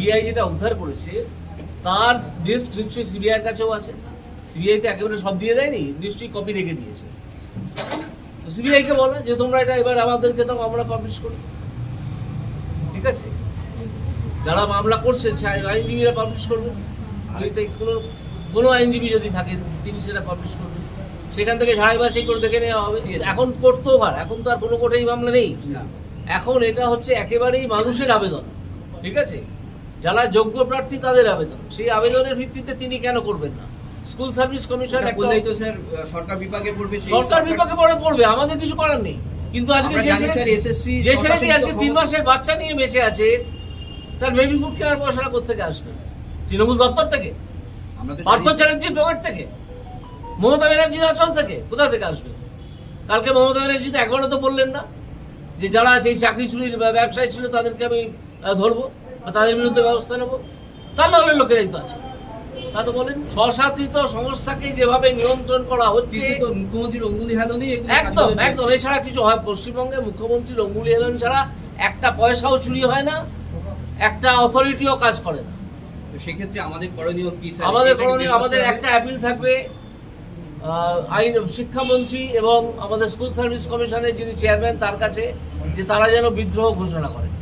CBI যেটা উদ্ধার করেছে তার লিস্ট নিশ্চয়ই সিবিআইয়ের কাছেও আছে। সিবিআই তো একেবারে সব দিয়ে দেয়নি নিশ্চয়ই কপি রেখে দিয়েছে। তো সিবিআইকে বলে যে তোমরা এটা এবার আমাদেরকে দাও আমরা পাবলিশ করি। ঠিক আছে? যারা মামলা করছেন আইনজীবীরা পাবলিশ করবে। এটাই কোনো কোনো আইনজীবী যদি থাকে তিনি সেটা পাবলিশ করবেন সেখান থেকে ঝাড়াই বাছাই করে দেখে নেওয়া হবে। এখন করতেও পার এখন তো আর কোনো কোর্টেই মামলা নেই। না। এখন এটা হচ্ছে একেবারেই মানুষের আবেদন। ঠিক আছে? যারা যোগ্য প্রার্থী তাদের আবেদন। সেই আবেদনের ভিত্তিতে তিনি কেন করবেন না? স্কুল সার্ভিস কমিশন তো স্যার সরকার বিভাগে পড়বে সেই সরকার বিভাগে পরে পড়বে আমাদের কিছু করার নেই। কিন্তু আজকে যে স্যার এসএসসি যে ছেলেটি আজকে তিন মাসের বাচ্চা নিয়ে বেঁচে আছে তার বেবি ফুড কেনার পয়সাটা কোথেকে আসবে? তৃণমূল দপ্তর থেকে? পার্থ চ্যাটার্জির পকেট থেকে? মমতা ব্যানার্জির আচল থেকে? কোথা থেকে আসবে? কালকে মমতা ব্যানার্জি তো একবারও তো বললেন না যে যারা সেই চাকরি চুরির বা ব্যবসায়ী ছিল তাদেরকে আমি ধরবো। বা তাদের বিরুদ্ধে ব্যবস্থা নেব। তাহলে হলে লোকেরাই তো আছে। তা তো বলেন। স্বশাসিত সংস্থাকে যেভাবে নিয়ন্ত্রণ করা হচ্ছে মুখ্যমন্ত্রীর অঙ্গুলি হেলনই একদম একদম। এছাড়া কিছু হয় পশ্চিমবঙ্গে মুখ্যমন্ত্রীর অঙ্গুলি এলেন ছাড়া একটা পয়সাও চুরি হয় না একটা অথরিটিও কাজ করে না। সেক্ষেত্রে আমাদের করণীয় কি স্যার? আমাদের করণীয় আমাদের একটা অ্যাপিল থাকবে আইন শিক্ষামন্ত্রী এবং আমাদের স্কুল সার্ভিস কমিশনের যিনি চেয়ারম্যান তার কাছে যে তারা যেন বিদ্রোহ ঘোষণা করেন